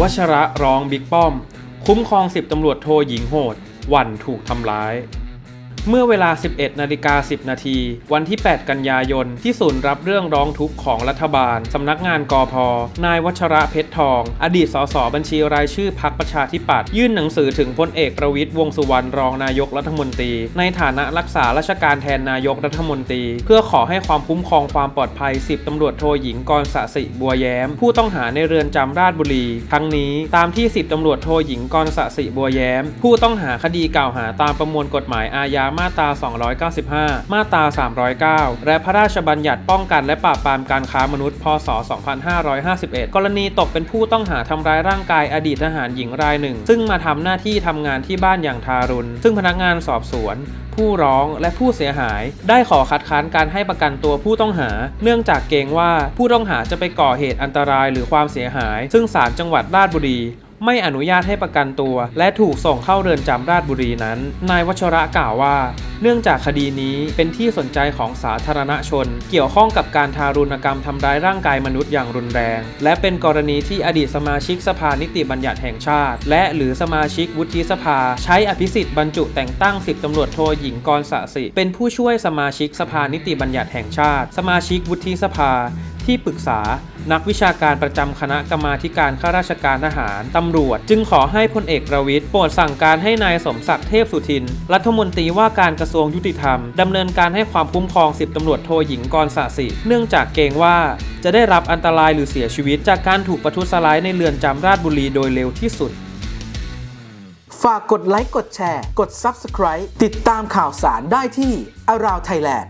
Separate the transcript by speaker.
Speaker 1: วชระร้องบิ๊กป้อม คุ้มครองสิบตำรวจโทหญิงโหด วันถูกทำร้าย เมื่อเวลา 11 นาฬิกา 10 นาที วันที่ 8 กันยายน ที่ศูนย์รับเรื่องร้องทุกข์ของรัฐบาล สำนักงานกอพนายวัชระเพชรทอง อดีตสสบัญชีรายชื่อพักประชาธิปัตย์ยื่นหนังสือถึงพลเอกประวิตยวงสุวรรณรองนายกรัฐมนตรี ในฐานะรักษาราชการแทนนายกรัฐมนตรี เพื่อขอให้ความคุ้มครองความปลอดภัย 10 ตำรวจโทหญิงกรสสิบัวแย้ม ผู้ต้องหาในเรือนจำราชบุรี ทั้งนี้ตามที่ 10 ตำรวจโทหญิงกรสสิบัวแย้ม ผู้ต้องหาคดีกล่าวหาตามประมวลกฎหมายอาญามาตรา 295 มาตรา 309 และพระราชบัญญัติป้องกันและปราบปรามการค้ามนุษย์ พศ 2551 กรณีตกเป็นผู้ต้องหาทำร้ายร่างกายอดีตทหารหญิงรายหนึ่ง ซึ่งมาทำหน้าที่ทำงานที่บ้านอย่างทารุณ ซึ่งพนักงานสอบสวน ผู้ร้องและผู้เสียหาย ได้ขอคัดค้านการให้ประกันตัวผู้ต้องหา เนื่องจากเกรงว่าผู้ต้องหาจะไปก่อเหตุอันตรายหรือความเสียหาย ซึ่งศาลจังหวัดราชบุรี ไม่อนุญาตให้ประกันตัว และถูกส่งเข้าเรือนจำราชบุรีนั้น นายวัชระกล่าวว่า เนื่องจากคดีนี้เป็นที่สนใจของสาธารณชน เกี่ยวข้องกับการทารุณกรรมทำร้ายร่างกายมนุษย์อย่างรุนแรง และเป็นกรณีที่อดีตสมาชิกสภานิติบัญญัติแห่งชาติ และหรือสมาชิกวุฒิสภา ใช้อภิสิทธิ์บรรจุแต่งตั้ง 10ตำรวจโทหญิงกรสะสิ เป็นผู้ช่วยสมาชิกสภานิติบัญญัติแห่งชาติ สมาชิกวุฒิสภา ที่ปรึกษา นักวิชาการประจำคณะกรรมาการข้าราชการทหารตำรวจ จึงขอให้พลเอกประวิตยโปรดสั่งการให้นายสมศักดิ์เทพสุทิน รัฐมนตรีว่าการกระทรวงยุติธรรมดำเนินการให้ความคุ้มครองสิบตำรวจโทหญิงกรสะสิ เนื่องจากเกรงว่าจะได้รับอันตรายหรือเสียชีวิต จากการถูกประทุษร้ายในเรือนจำราชบุรีโดยเร็วที่สุด
Speaker 2: ฝากกดไลค์ กดแชร์ กด Subscribe ติดตามข่าวสารได้ที่ Around Thailand